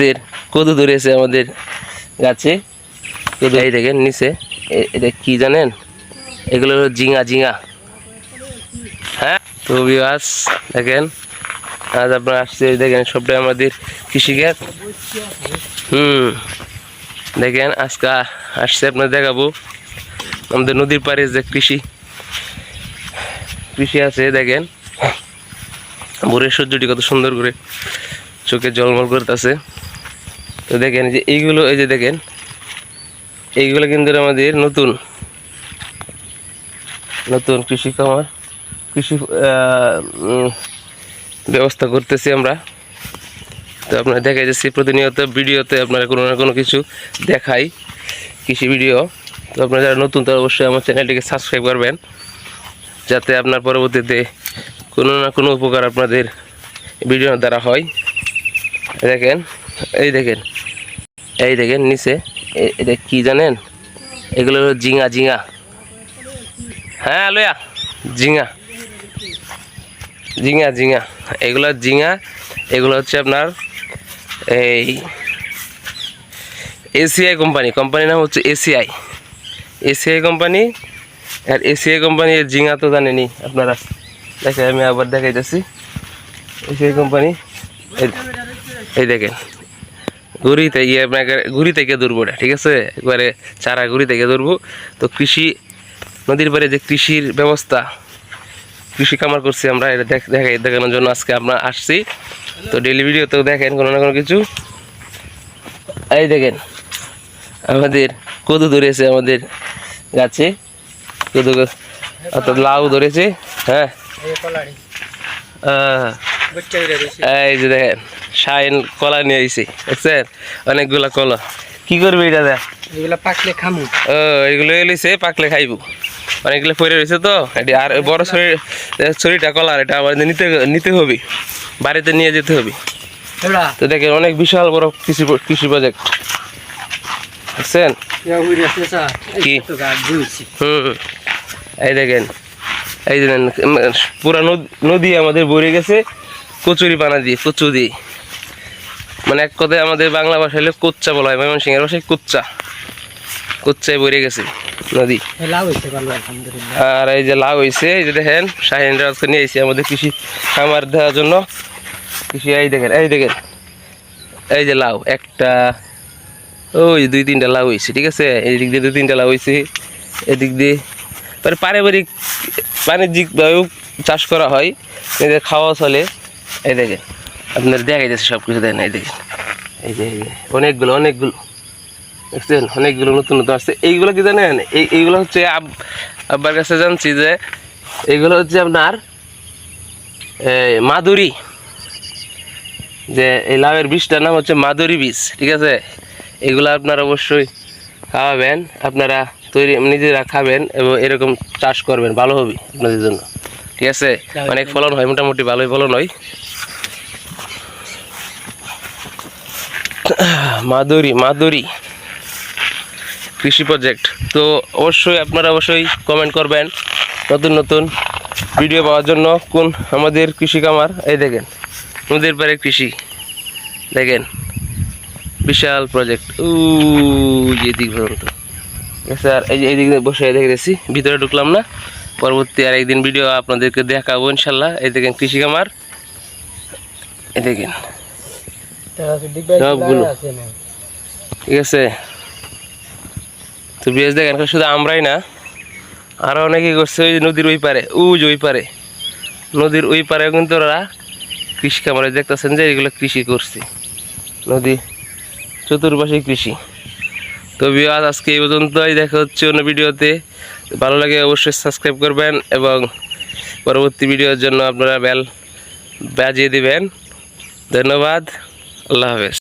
আমাদের কদু ধরেছে আমাদের গাছে? এই দেখেন, নিচে। এটা কি জানেন? এগুলো হলো জিঙা জিঙা হ্যাঁ? তো বিবাস দেখেন, আজ আপনারা আসছে, দেখেন, সবটাই আমাদের কৃষিকাজ। হুম। দেখেন, আজকে আসছে আপনার দেখাবো। আমাদের নদীর পাড়ে যে কৃষি কৃষি আছে, দেখেন। ভোরের সূর্যটি কত সুন্দর করে চোখে জলমল করতেছে। তো দেখেন যে এইগুলো, এই যে দেখেন, এইগুলো কিন্তু আমাদের নতুন নতুন কৃষি খামার, কৃষি ব্যবস্থা করতেছি আমরা। তো আপনারা দেখা যাচ্ছে প্রতিনিয়ত ভিডিওতে আপনারা কোনো না কোনো কিছু দেখাই কৃষি ভিডিও। তো আপনারা যারা নতুন, তারা অবশ্যই আমার চ্যানেলটিকে সাবস্ক্রাইব করবেন, যাতে আপনার পরবর্তীতে কোনো না কোনো উপকার আপনাদের ভিডিওর দ্বারা হয়। দেখেন, এই দেখেন এই দেখেন নিচে এটা কি জানেন? এগুলো হলো জিঙা জিঙা। হ্যাঁ লয়া, জিঙা। জিঙা জিঙা। এগুলো জিঙা, এগুলো হচ্ছে আপনার এই এসিআই কোম্পানি। কোম্পানির নাম হচ্ছে এসিআই। এসিআই কোম্পানি আর এসিআই কোম্পানির জিঙা তো জানেনি আপনারা। দেখে আমি আবার দেখাইতেছি। এসিআই কোম্পানি এই দেখেন। ঘুরি থেকে আপনাকে ঘুরি থেকে ধরবো এটা ঠিক আছে? একবারে চারা ঘুরি থেকে ধরবো। তো কৃষি নদীর পাড়ে যে কৃষির ব্যবস্থা কৃষি কামার করছি আমরা এটা দেখ দেখাই দেখানোর জন্য আজকে আমরা আসছি। তো ডেলি ভিডিওতেও দেখেন কোনো না কোনো কিছু। এই দেখেন আমাদের কদু ধরেছে আমাদের গাছে। কদু অর্থাৎ লাউ ধরেছে হ্যাঁ? আহ, এই যে দেখেন শাইন কলা নিয়ে আইছি দেখছেন? অনেকগুলা কলা। কি করবে এটা দেখ? এগুলা পাকলে খামু। ও এগুলো এলিছে পাকলে খাইবো। অনেকগুলো পরে রয়েছে তো? এটি আর বড় শরীর শরীরটা কলার এটা আমাদের নিতে নিতে হবে। বাড়িতে নিয়ে যেতে হবে। তো দেখেন অনেক বিশাল বড় কৃষি কৃষি প্রজেক্ট কি? দিয়েছি হুম এই দেখেন এই যে পুরা নদ- নদী আমাদের ভরে গেছে। কচুরি পানা দিয়ে কচু দিয়ে মানে এক কথায় আমাদের বাংলা ভাষা হলে কোচ্চা বলা হয় ময়মনসিংহের ভাষায় কোচ্চা। কোচ্চায় ভরে গেছে নদী। আর এই যে লাউ হয়েছে এই যে দেখেন শাহিন রাজকে নিয়ে এসেছি আমাদের কৃষি খামার দেওয়ার জন্য। কৃষি এই দেখেন এই দেখেন। এই যে লাউ একটা ওই দুই তিনটা লাউ হয়েছে ঠিক আছে? এই দিক দিয়ে দুই তিনটা লাউ হয়েছে এদিক দিয়ে। মানে পারিবারিক বাণিজ্যিকভাবেও চাষ করা হয় এদের খাওয়া চলে। এই দেখেন, আপনার দেখা যাচ্ছে সব কিছু দেখেন, এই দেখেন। এই যে এই যে, অনেকগুলো অনেকগুলো। দেখছেন, অনেকগুলো নতুন নতুন আসছে। এইগুলো কি জানেন? এই, এইগুলো হচ্ছে আব্বার কাছে জানছি যে এইগুলো হচ্ছে আপনার মাধুরী যে এই লাউয়ের বীজটার নাম হচ্ছে মাধুরী বীজ, ঠিক আছে? এগুলো আপনারা অবশ্যই খাওয়াবেন। আপনারা তৈরি, নিজেরা খাবেন এবং এরকম চাষ করবেন, ভালো হবে আপনাদের জন্য। ঠিক আছে? অনেক ফলন হয় মোটামুটি ভালোই ফলন হয়। মাধুরী মাধুরী কৃষি প্রজেক্ট তো অবশ্যই আপনারা অবশ্যই কমেন্ট করবেন নতুন নতুন ভিডিও পাওয়ার জন্য কোন আমাদের কৃষি কামার এই দেখেন নদীর পারে কৃষি। দেখেন বিশাল প্রজেক্ট ও যে দিক পর্যন্ত স্যার এই যে এই দিক দিয়ে বসে দেখে গেছি ভিতরে ঢুকলাম না। পরবর্তী আর একদিন ভিডিও আপনাদেরকে দেখাবো ইনশাল্লাহ। এই দেখেন কৃষি কামার এই দেখেন। সবগুলো। ঠিক আছে? তো বেশ দেখেন শুধু আমরাই না। আরও অনেকেই করছে ওই নদীর ওই পারে। উজ ওই পারে। নদীর ওই পারে কিন্তু ওরা কৃষি খামারে দেখতেছেন যে এগুলো কৃষি করছে। নদী চতুর্পাশে কৃষি। তো বিয়াজ আজকে এই পর্যন্তই। দেখা হচ্ছে অন্য ভিডিওতে ভালো লাগে অবশ্যই সাবস্ক্রাইব করবেন এবং পরবর্তী ভিডিওর জন্য আপনারা বেল বাজিয়ে দিবেন। ধন্যবাদ। আল্লাহ হাফেজ।